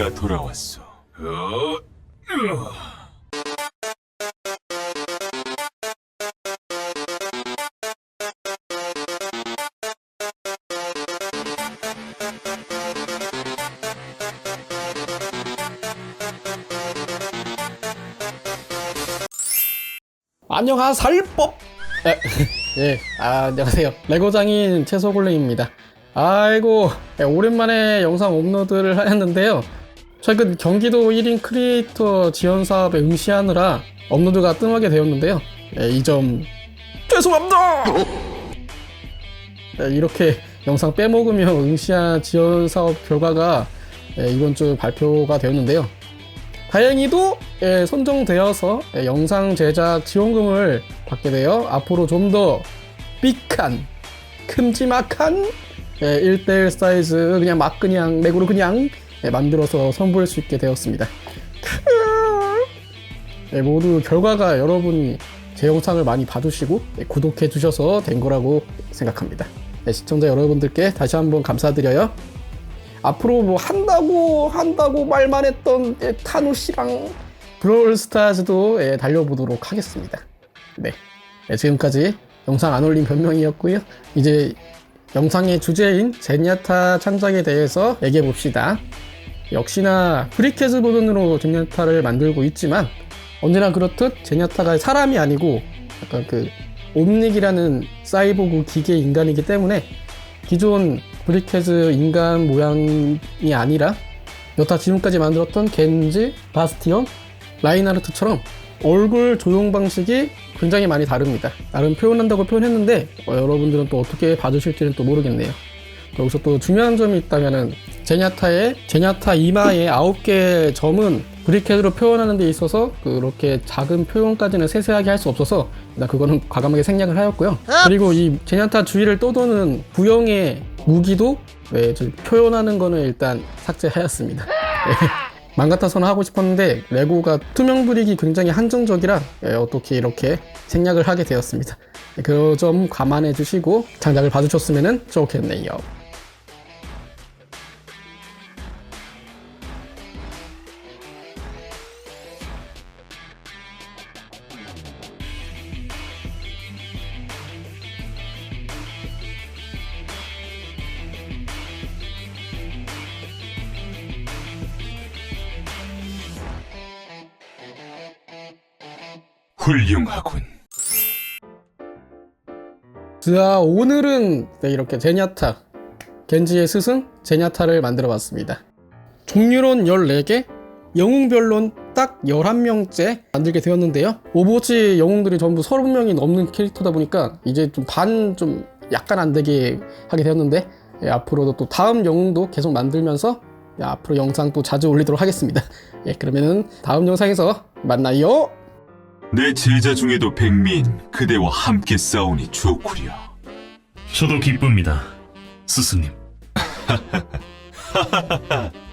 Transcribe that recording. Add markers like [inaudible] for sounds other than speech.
내가 돌아왔어. 어? 으아. 안녕하 살법. 에, 예, [laughs] 아, 안녕하세요. 레고 장인 채소골렘입니다. 아이고, 예, 오랜만에 영상 업로드를 하였는데요. 최근 경기도 1인 크리에이터 지원 사업에 응시하느라 업로드가 뜸하게 되었는데요. 예, 이점 죄송합니다. 예, 이렇게 영상 빼먹으며 응시한 지원 사업 결과가 예, 이번 주 발표가 되었는데요. 다행히도 예, 선정되어서 예, 영상 제작 지원금을 받게 되어 앞으로 좀 더 삑한 큼지막한 예, 1대1 사이즈 그냥 막 그냥 맥으로 그냥 예, 만들어서 선보일 수 있게 되었습니다. 예, 모두 결과가 여러분이 제 영상을 많이 봐주시고 예, 구독해 주셔서 된 거라고 생각합니다. 예, 시청자 여러분들께 다시 한번 감사드려요. 앞으로 뭐 한다고 한다고 말만 했던 예, 타노 씨랑 브롤스타즈도 예, 달려보도록 하겠습니다. 네. 예, 지금까지 영상 안 올린 변명이었고요. 이제 영상의 주제인 제니아타 창작에 대해서 얘기해 봅시다. 역시나 프리캐즈 버전으로 제니아타를 만들고 있지만 언제나 그렇듯 제니아타가 사람이 아니고 약간 그 옴닉이라는 사이보그 기계 인간이기 때문에 기존 브리켓즈 인간 모양이 아니라 여타 지금까지 만들었던 겐지, 바스티온, 라인하르트처럼 얼굴 조형 방식이 굉장히 많이 다릅니다. 나름 표현한다고 표현했는데 어, 여러분들은 또 어떻게 봐주실지는 또 모르겠네요. 여기서 또 중요한 점이 있다면은 제냐타의 제냐타 이마의 아홉 개의 점은 브리켓으로 표현하는 데 있어서 그렇게 작은 표현까지는 세세하게 할 수 없어서 나 그거는 과감하게 생략을 하였고요. 그리고 이 제냐타 주위를 떠도는 부형의 무기도 네, 저 표현하는 거는 일단 삭제하였습니다. 네. [laughs] 맘 같아서는 하고 싶었는데 레고가 투명 브릭이 굉장히 한정적이라 예, 어떻게 이렇게 생략을 하게 되었습니다. 그점 감안해 주시고 장작을 봐주셨으면 좋겠네요. 훌륭하군. 자 오늘은 네, 이렇게 제냐타 겐지의 스승 제냐타를 만들어 봤습니다. 종류론 14개 영웅별론 딱 11명째 만들게 되었는데요. 오버워치 영웅들이 전부 30명이 넘는 캐릭터다 보니까 이제 좀 반좀 약간 안 되게 하게 되었는데 예, 앞으로도 또 다음 영웅도 계속 만들면서 예, 앞으로 영상 또 자주 올리도록 하겠습니다. 예, 그러면은 다음 영상에서 만나요 내 제자 중에도 백민 그대와 함께 싸우니 좋구려. 저도 기쁩니다. 스승님. [laughs]